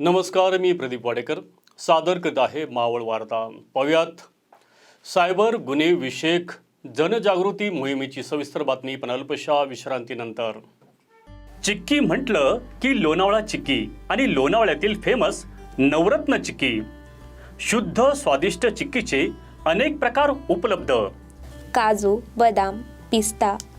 नमस्कार मी प्रदीप वाडेकर. सादर करत आहे मावळ वार्ता. पाहुयात. सायबर गुन्हे विषयक जनजागृती मोहिमेची सविस्तर बातमी पण अल्पशा विश्रांतीनंतर. चिक्की म्हटलं की लोणावळा चिक्की आणि लोणावळ्यातील फेमस नवरत्न चिक्की. शुद्ध स्वादिष्ट चिक्कीचे अनेक प्रकार उपलब्ध. काजू बदाम पिस्ता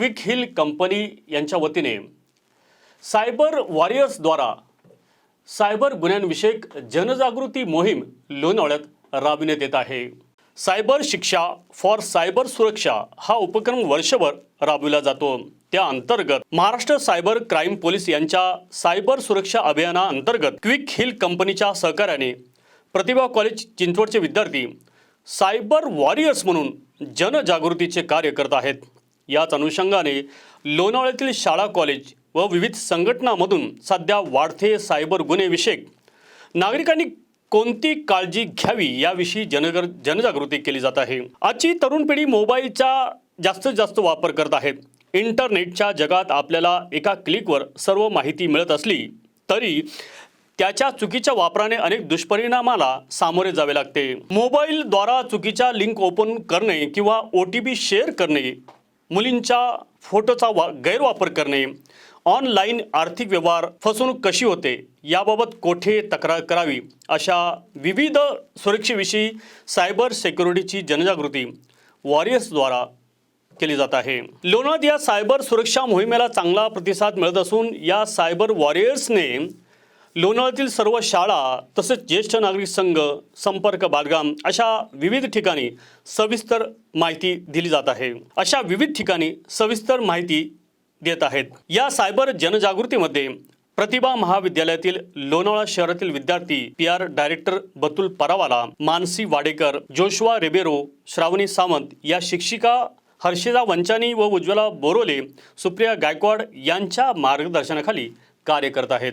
क्विक हिल कंपनी यांच्या वतीने सायबर वॉरियर्सद्वारा सायबर गुन्ह्यांविषयक जनजागृती मोहीम लोणावळ्यात राबविण्यात येत आहे. सायबर शिक्षा फॉर सायबर सुरक्षा हा उपक्रम वर्षभर राबविला जातो. त्या अंतर्गत महाराष्ट्र सायबर क्राईम पोलीस यांच्या सायबर सुरक्षा अभियानाअंतर्गत क्विक हिल कंपनीच्या सहकार्याने प्रतिभा कॉलेज चिंचवडचे विद्यार्थी सायबर वॉरियर्स म्हणून जनजागृतीचे कार्य करत आहेत. याच अनुषंगाने लोणावळ्यातील शाळा कॉलेज व विविध संघटनांमधून सध्या वाढते सायबर गुन्हे विषयक नागरिकांनी कोणती काळजी घ्यावी याविषयी जनगर जनजागृती केली जात आहे. आजची तरुण पिढी मोबाईलचा जास्तीत जास्त वापर करत आहेत इंटरनेटच्या जगात आपल्याला एका क्लिकवर सर्व माहिती मिळत असली तरी त्याच्या चुकीच्या वापराने अनेक दुष्परिणामाला सामोरे जावे लागते. मोबाईलद्वारा चुकीच्या लिंक ओपन करणे किंवा ओ टी पी शेअर करणे मुलींच्या फोटोचा वा गैरवापर करणे ऑनलाईन आर्थिक व्यवहार फसवणूक कशी होते याबाबत कोठे तक्रार करावी अशा विविध सुरक्षेविषयी सायबर सेक्युरिटीची जनजागृती वॉरियर्सद्वारा केली जात आहे. लोणाद या सायबर सुरक्षा मोहिमेला चांगला प्रतिसाद मिळत असून या सायबर वॉरियर्सने लोणावळ्यातील सर्व शाळा तसेच ज्येष्ठ नागरिक संघ संपर्क बालगाम अशा विविध ठिकाणी सविस्तर माहिती दिली जात आहे. अशा विविध ठिकाणी सविस्तर माहिती देत आहेत. या सायबर जनजागृतीमध्ये प्रतिभा महाविद्यालयातील लोणावळा शहरातील विद्यार्थी P R director Batul Parawala Mansi Wadekar Joshua Rebeiro Shravani Sawant या शिक्षिका हर्षिदा वंचानी व उज्ज्वला बोरोले सुप्रिया गायकवाड यांच्या मार्गदर्शनाखाली कार्य करत आहेत.